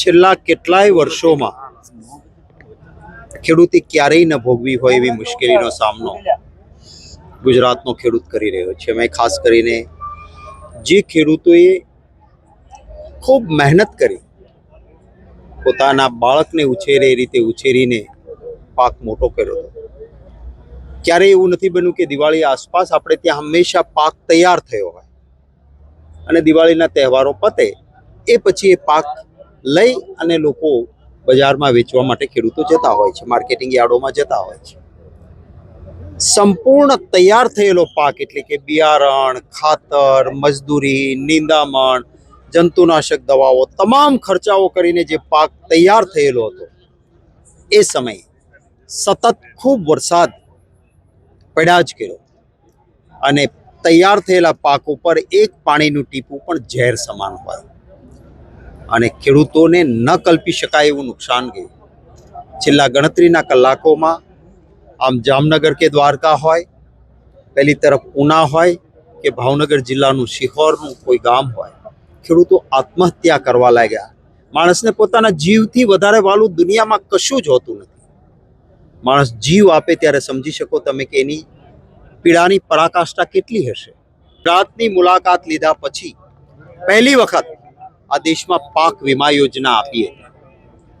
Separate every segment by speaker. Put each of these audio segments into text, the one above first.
Speaker 1: છેલ્લા કેટલાય વર્ષોમાં ખેડૂતે ક્યારેય ન ભોગવી હોય એવી મુશ્કેલીનો સામનો ગુજરાતનો ખેડૂત કરી રહ્યો છે. મેં ખાસ કરીને જે ખેડૂતોએ ખૂબ મહેનત કરી, પોતાના બાળકને ઉછેરે એ રીતે ઉછેરીને પાક મોટો કર્યો હતો. ક્યારેય એવું નથી બન્યું કે દિવાળી આસપાસ આપણે ત્યાં હંમેશા પાક તૈયાર થયો હોય અને દિવાળીના તહેવારો પતે, એ પછી એ પાક લઈ અને લોકો બજારમાં વેચવા માટે ખેડૂતો જતા હોય છે, માર્કેટિંગ યાર્ડોમાં જતા હોય છે. સંપૂર્ણ તૈયાર થયેલો પાક એટલે કે બિયારણ, ખાતર, મજદૂરી, નિંદામણ, જંતુનાશક દવાઓ, તમામ ખર્ચાઓ કરીને જે પાક તૈયાર થયેલો હતો, એ સમયે સતત ખૂબ વરસાદ પડ્યા જ કર્યો. અને તૈયાર થયેલા પાક ઉપર એક પાણીનું ટીપું પણ ઝેર સમાન હોય. અને ખેડૂતોને ન કલ્પી શકાય એવું નુકસાન ગયું. છેલ્લા ગણતરીના કલાકોમાં આમ જામનગર કે દ્વારકા હોય, પહેલી તરફ ઉના હોય કે ભાવનગર જિલ્લાનું શિહોરનું કોઈ ગામ હોય, ખેડૂતો આત્મહત્યા કરવા લાગ્યા. માણસને પોતાના જીવથી વધારે વાલું દુનિયામાં કશું જ હોતું નથી. માણસ જીવ આપે ત્યારે સમજી શકો તમે કે એની પીડાની પરાકાષ્ઠા કેટલી હશે. ગુજરાતની મુલાકાત લીધા પછી પહેલી વખત આ દેશમાં પાક વીમા યોજના આપી હતી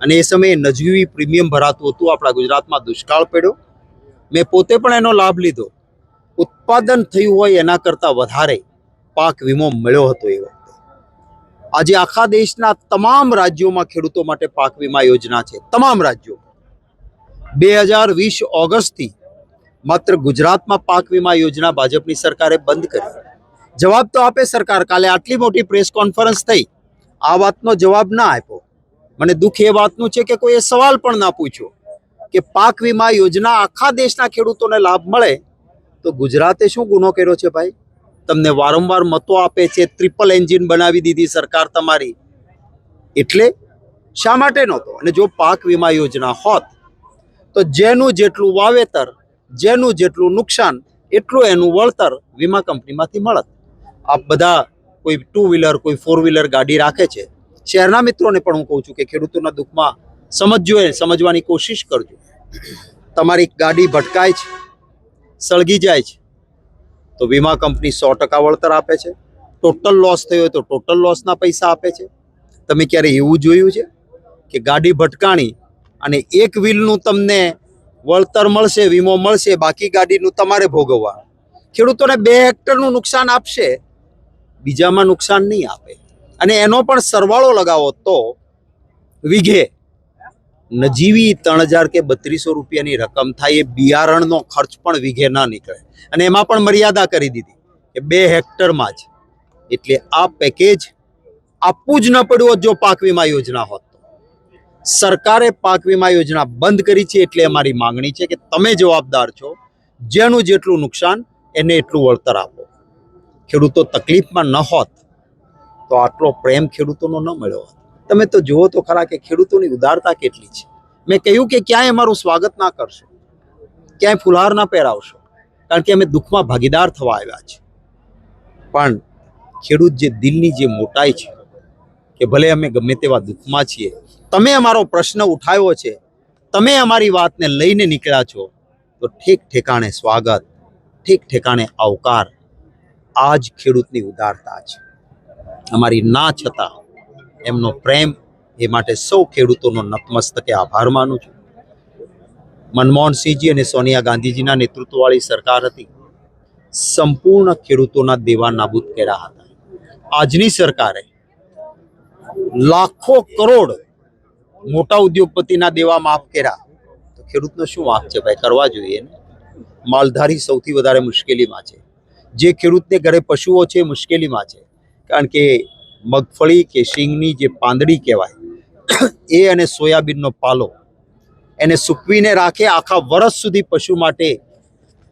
Speaker 1: અને એ સમયે નજીવી પ્રીમિયમ ભરાતું હતું, આપણા ગુજરાતમાં દુષ્કાળ પડ્યો. મેં પોતે પણ એનો લાભ લીધો. ઉત્પાદન થયું હોય એના કરતાં વધારે પાક વીમો મળ્યો હતો એ વખતે. આજે આખા દેશના તમામ રાજ્યોમાં ખેડૂતો માટે પાક વીમા યોજના છે. તમામ રાજ્યો. બે હજાર વીસ ઓગસ્ટથી માત્ર ગુજરાતમાં પાક વીમા યોજના ભાજપની સરકારે બંધ કરી. જવાબ તો આપે સરકાર. કાલે આટલી મોટી પ્રેસ કોન્ફરન્સ થઈ. આ વાતનો જવાબ ના આપ્યો. મને દુઃખ એ વાતનું છે કે કોઈ એ સવાલ પણ ના પૂછ્યો કે પાક વીમા યોજના આખા દેશના ખેડૂતોને લાભ મળે તો ગુજરાતે શું ગુનો કર્યો છે ભાઈ? તમને વારંવાર મતો આપે છે ટ્રિપલ એન્જિન બનાવી દીધી સરકાર તમારી. એટલે શા માટે નહોતો? અને જો પાક વીમા યોજના હોત, તો જેનું જેટલું વાવેતર, જેનું જેટલું નુકસાન, એટલું એનું વળતર વીમા કંપનીમાંથી મળત. આપ બધા કોઈ ટુ વ્હીલર કોઈ ફોર વ્હીલર ગાડી રાખે છે, શહેરના મિત્રોને પણ હું કહું છું કે ખેડૂતોના દુઃખમાં સમજજો એ, સમજવાની કોશિશ કરજો. તમારી ગાડી ભટકાય છે, સળગી જાય છે, તો વીમા કંપની સો ટકા વળતર આપે છે. ટોટલ લોસ થયો હોય તો ટોટલ લોસના પૈસા આપે છે. તમે ક્યારે એવું જોયું છે કે ગાડી ભટકાણી અને એક વ્હીલનું તમને વળતર મળશે, વીમો મળશે, બાકી ગાડીનું તમારે ભોગવવા ખેડૂતોને બે હેક્ટરનું નુકસાન આપશે બીજામાં નુકસાન નહીં આપે. અને એનો પણ સરવાળો લગાવો તો વીઘે નજીવી ત્રણ હજાર કે બત્રીસો રૂપિયાની રકમ થાય એ બિયારણનો ખર્ચ પણ વીઘે ના નીકળે. અને એમાં પણ મર્યાદા કરી દીધી કે બે હેક્ટરમાં જ. એટલે આ પેકેજ આપવું જ ન પડ્યું જો પાક વીમા યોજના હોત સરકારે પાક વીમા યોજના બંધ કરી છે એટલે અમારી માંગણી છે કે તમે જવાબદાર છો. જેનું જેટલું નુકસાન, એને એટલું વળતર આપો. ખેડૂતો તકલીફમાં ન હોત, તો આટલો પ્રેમ ખેડૂતોનો ન મળ્યો હોત. તમે તો જુઓ તો ખરા કે ખેડૂતોની ઉદારતા કેટલી છે. મેં કહ્યું કે ક્યાંય અમારું સ્વાગત ના કરશો, ક્યાંય ફુલહાર ના પહેરાવશો, કારણ કે અમે દુઃખમાં ભાગીદાર થવા આવ્યા છે પણ ખેડૂત જે દિલની જે મોટાઈ છે, કે ભલે અમે ગમે તેવા દુઃખમાં છીએ, તમે અમારો પ્રશ્ન ઉઠાવ્યો છે, તમે અમારી વાતને લઈને નીકળ્યા છો, તો ઠીક ઠેકાણે સ્વાગત, ઠીક ઠેકાણે આવકાર આ જ ખેડૂતની ઉદારતા છે. અમારી ના છતાં એમનો પ્રેમ એ માટે સૌ ખેડૂતોનો નતમસ્તકે આભાર માનું છું. મનમોહનસિંહજી અને સોનિયા ગાંધીજીના નેતૃત્વવાળી સરકાર હતી. સંપૂર્ણ ખેડૂતોના દેવા નાબૂદ કર્યા હતા. આજની સરકારે લાખો કરોડ મોટા ઉદ્યોગપતિના દેવા માફ કર્યા. તો ખેડૂતનો શું વાંક છે ભાઈ? કરવા જોઈએ ને? માલધારી સૌથી વધારે મુશ્કેલીમાં છે. જે ખેડૂતને ઘરે પશુઓ છે, મુશ્કેલીમાં છે. કારણ કે મગફળી કે શીંગની જે પાંદડી કહેવાય, એ અને સોયાબીનનો પાલો, એને સૂકવીને રાખે, આખા વર્ષ સુધી પશુ માટે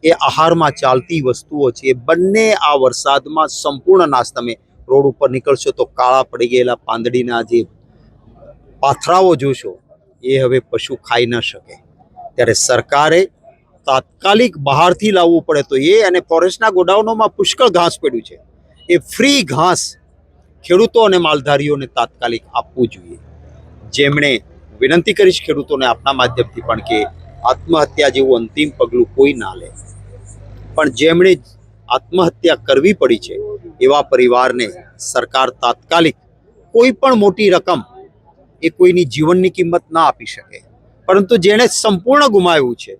Speaker 1: એ આહારમાં ચાલતી વસ્તુઓ છે. એ બંને આ વરસાદમાં સંપૂર્ણ નાશ તમે રોડ ઉપર નીકળશો તો કાળા પડી ગયેલા પાંદડીના જે પાથરાઓ જોશો, એ હવે પશુ ખાઈ ન શકે. ત્યારે સરકારે તાત્કાલિક બહારથી લાવવું પડે તો એ અને ફોરેસ્ટના ગોડાઉનોમાં પુષ્કળ ઘાસ પડ્યું છે. એ ફ્રી ઘાસ ખેડૂતો અને માલધારીઓને તાત્કાલિક આપવું જોઈએ. જેમણે વિનંતી કરીશ ખેડૂતોને આપના માધ્યમથી પણ કે આત્મહત્યા જેવું અંતિમ પગલું કોઈ ના લે. પણ જેમણે આત્મહત્યા કરવી પડી છે, એવા પરિવારને સરકાર તાત્કાલિક કોઈ પણ મોટી રકમ એ કોઈની જીવનની કિંમત ના આપી શકે. પરંતુ જેણે સંપૂર્ણ ગુમાવ્યું છે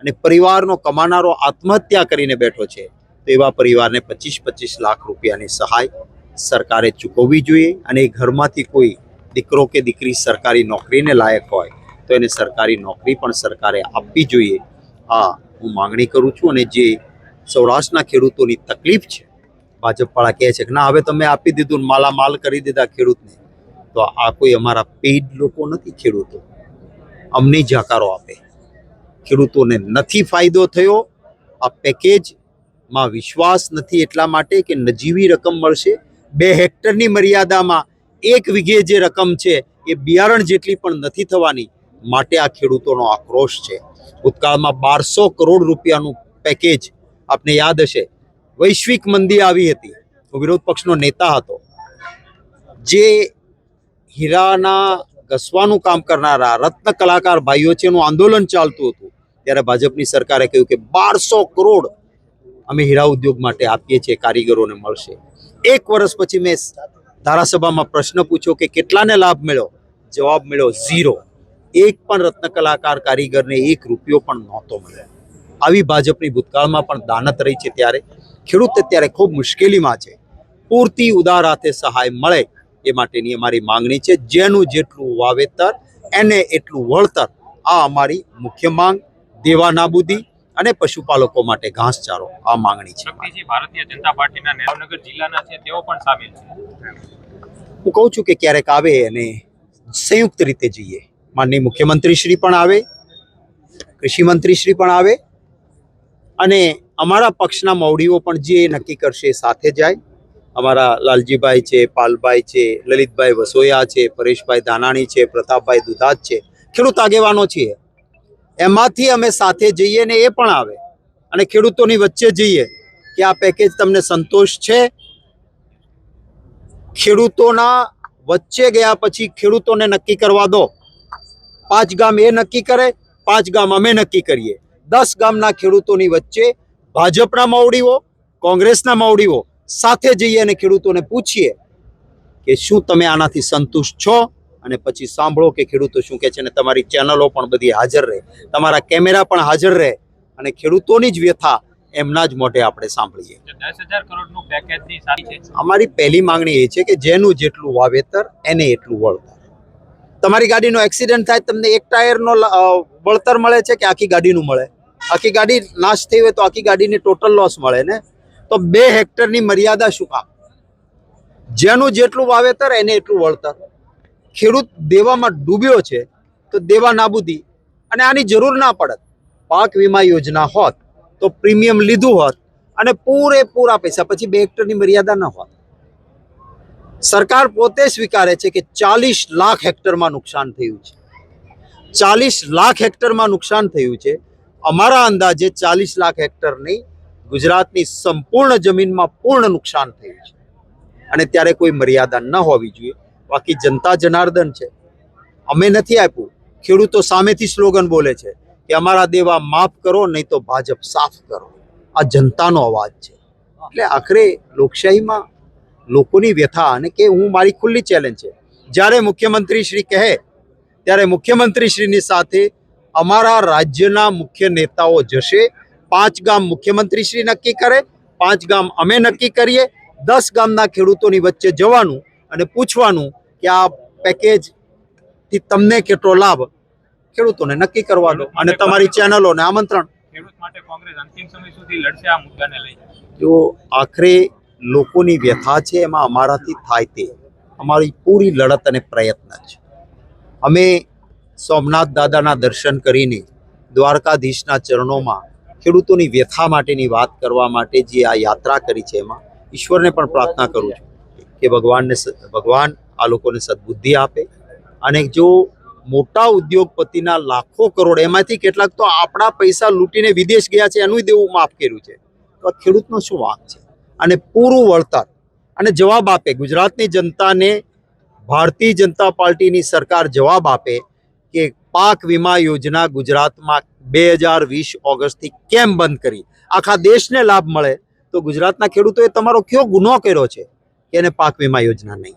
Speaker 1: અને પરિવારનો કમાનારો આત્મહત્યા કરીને બેઠો છે, તો એવા પરિવારને પચીસ પચીસ લાખ રૂપિયાની સહાય સરકારે ચૂકવવી જોઈએ અને એ ઘરમાંથી કોઈ દીકરો કે દીકરી સરકારી નોકરીને લાયક હોય, તો એને સરકારી નોકરી પણ સરકારે આપવી જોઈએ. આ હું માંગણી કરું છું અને જે સૌરાષ્ટ્રના ખેડૂતોની તકલીફ છે, ભાજપવાળા કહે છે કે ના, હવે તમે આપી દીધું માલામાલ કરી દીધા ખેડૂતને, તો આ કોઈ અમારા પેઇડ લોકો નથી ખેડૂતો. અમને જાકારો આપે. ખેડૂતોને નથી ફાયદો થયો. આ પેકેજમાં વિશ્વાસ નથી એટલા માટે કે નજીવી રકમ મળશે. બે હેક્ટરની મર્યાદામાં એક વીઘે જે રકમ છે એ બિયારણ જેટલી પણ નથી થવાની માટે આ ખેડૂતોનો આક્રોશ છે. ભૂતકાળમાં બારસો કરોડ રૂપિયાનું પેકેજ આપને યાદ હશે. વૈશ્વિક મંદી આવી હતી. હું વિરોધ પક્ષનો નેતા હતો. જે હીરાના ઘસવાનું કામ કરનારા રત્ન કલાકાર ભાઈઓ છે, એનું આંદોલન ચાલતું હતું. ત્યારે ભાજપની સરકારે કહ્યું કે બારસો કરોડ અમે હીરા ઉદ્યોગ માટે આપીએ છીએ, કારીગરોને મળશે. એક વર્ષ પછી મેં ધારાસભામાં પ્રશ્ન પૂછ્યો કે કેટલાને લાભ મળ્યો? જવાબ મળ્યો ઝીરો. એક પણ રત્ન કલાકાર કારીગરને એક રૂપિયો પણ નહોતો મળ્યો. આવી ભાજપની ભૂતકાળમાં પણ દાનત રહી છે ત્યારે. ખેડૂત અત્યારે ખૂબ મુશ્કેલીમાં છે. પૂરતી ઉદાર હાથે સહાય મળે એ માટેની અમારી માંગણી છે. જેનું જેટલું વાવેતર, એને એટલું વળતર, આ અમારી મુખ્ય માંગ દેવા નાબૂદી અને પશુપાલકો માટે ઘાસચારો. આ માંગણી છે
Speaker 2: ભારતીય જનતા પાર્ટીના ભાવનગર જિલ્લાના છે તેઓ પણ સામેલ છે.
Speaker 1: હું કહું છું કે ક્યારેક આવે અને સંયુક્ત રીતે જઈએ. માનનીય મુખ્યમંત્રી શ્રી પણ આવે કૃષિ મંત્રી શ્રી પણ આવે અને અમારા પક્ષના મવડીઓ પણ જે નક્કી કરશે સાથે જાય. અમારા લાલજીભાઈ છે પાલભાઈ છે લલિતભાઈ વસોયા છે પરેશભાઈ ધાનાણી છે પ્રતાપભાઈ દુધાત છે. ખેડૂત આગેવાનો છીએ. એમાંથી અમે સાથે જઈએ ને એ પણ આવે. અને ખેડૂતોની વચ્ચે જઈએ કે આ પેકેજ તમને સંતોષ છે. ખેડૂતોના વચ્ચે ગયા પછી ખેડૂતોને નક્કી કરવા દો. પાંચ ગામ એ નક્કી કરે, પાંચ ગામ અમે નક્કી કરીએ. દસ ગામના ખેડૂતોની વચ્ચે ભાજપના માવડીઓ, કોંગ્રેસના માવડીઓ સાથે જઈએ અને ખેડૂતોને પૂછીએ કે શું તમે આનાથી સંતુષ્ટ છો? અને પછી સાંભળો કે ખેડૂતો શું કહે છે અને તમારી ચેનલો પણ બધી હાજર રહે. તમારા કેમેરા પણ હાજર રહે અને ખેડૂતોની જ વ્યથા એમના જ મોઢે આપણે સાંભળીએ. અમારી પહેલી માંગણી એ છે કે જેનું જેટલું વાવેતર એને એટલું વળતર. તમારી ગાડીનો એક્સિડન્ટ થાય તમને એક ટાયરનો વળતર મળે છે કે આખી ગાડીનું મળે? આખી ગાડી નાશ થઈ હોય તો આખી ગાડીની ટોટલ લોસ મળે ને? તો બે હેક્ટરની મર્યાદા શું કામ? જેનું જેટલું વાવેતર એને એટલું વળતર. ખેડૂત દેવામાં ડૂબ્યો છે, તો દેવા નાબૂદી અને આની જરૂર ના પડત. પાક વીમા યોજના હોત, તો પ્રીમિયમ લીધું હોત અને પૂરેપૂરા પૈસા, પછી બે હેક્ટરની મર્યાદા ન હોત. સરકાર પોતે સ્વીકારે છે કે ચાલીસ લાખ હેક્ટરમાં નુકસાન થયું છે. ચાલીસ લાખ હેક્ટરમાં નુકસાન થયું છે. અમારા અંદાજે ચાલીસ લાખ હેક્ટરની ગુજરાતની સંપૂર્ણ જમીનમાં પૂર્ણ નુકસાન થયું છે. અને ત્યારે કોઈ મર્યાદા ન હોવી જોઈએ. બાકી જનતા જનાર્દન છે. અમે નથી આપ્યું. ખેડૂતો સામેથી સ્લોગન બોલે છે કે અમારા દેવા માફ કરો, નહીં તો ભાજપ સાફ કરો. આ જનતાનો અવાજ છે. એટલે આખરે લોકશાહીમાં લોકોની વ્યથા અને કે હું મારી ખુલ્લી ચેલેન્જ છે. જ્યારે મુખ્યમંત્રી શ્રી કહે, ત્યારે મુખ્યમંત્રી શ્રીની સાથે અમારા રાજ્યના મુખ્ય નેતાઓ જશે. પાંચ ગામ મુખ્યમંત્રી શ્રી નક્કી કરે, પાંચ ગામ અમે નક્કી કરીએ. દસ ગામના ખેડૂતોની વચ્ચે જવાનું અને પૂછવાનું કે આ પેકેજથી તમને કેટલો લાભ? ખેડૂતોને નક્કી કરવા દો અને તમારી ચેનલોને આમંત્રણ.
Speaker 2: ખેડૂત માટે કોંગ્રેસ અંતિમ સમય સુધી લડશે આ મુદ્દાને લઈ.
Speaker 1: જો આખરે લોકોની વ્યથા છે એમાં અમારાથી થાય તે. અમારી પૂરી લડત અને પ્રયત્ન છે. અમે સોમનાથ દાદાના દર્શન કરીને દ્વારકાધીશના ચરણોમાં ખેડૂતોની વ્યથા માટેની વાત કરવા માટે જે આ યાત્રા કરી છે એમાં ઈશ્વરને પણ પ્રાર્થના કરું છું કે ભગવાનને ભગવાન આ લોકોને સદબુદ્ધિ આપે અને જો મોટા ઉદ્યોગપતિના લાખો કરોડ, એમાંથી કેટલાક તો આપણા પૈસા લૂંટીને વિદેશ ગયા છે એનું દેવું માફ કર્યું છે. તો આ ખેડૂતનો શું વાંક છે? અને પૂરું વળતર અને જવાબ આપે. ગુજરાતની જનતાને ભારતીય જનતા પાર્ટીની સરકાર જવાબ આપે કે પાક વીમા યોજના ગુજરાતમાં બે હજાર વીસ ઓગસ્ટથી કેમ બંધ કરી? આખા દેશને લાભ મળે તો ગુજરાતના ખેડૂતોએ તમારો કયો ગુનો કર્યો છે કે એને પાક વીમા યોજના નહીં?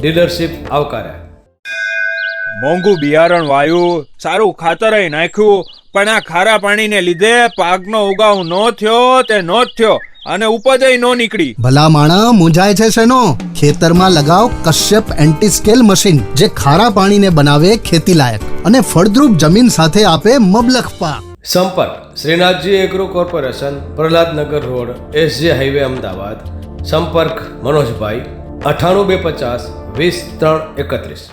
Speaker 3: ડીલરશીપ આવકારે.
Speaker 4: મોંઘું બિયારણ વાયું સારું ખાતર નાખ્યું પણ આ ખારા પાણીને લીધે પાકનો ઉગાવ નો થયો તે નો થયો અને ઉપજ નો નીકળી.
Speaker 5: ભલા માણા મૂંઝાય છે શેનો? ખેતરમાં લગાવ કશ્યપ એન્ટી સ્કેલ મશીન જે ખારા પાણીને બનાવે ખેતી લાયક અને ફળદ્રુપ જમીન સાથે આપે મબલખ પાક.
Speaker 3: સંપર્ક Shrinathji agro corporation Prahladnagar road SJ highway Ahmedabad. સંપર્ક મનોજભાઈ. અઠાણું બે પચાસ વીસ ત્રણ એકત્રીસ.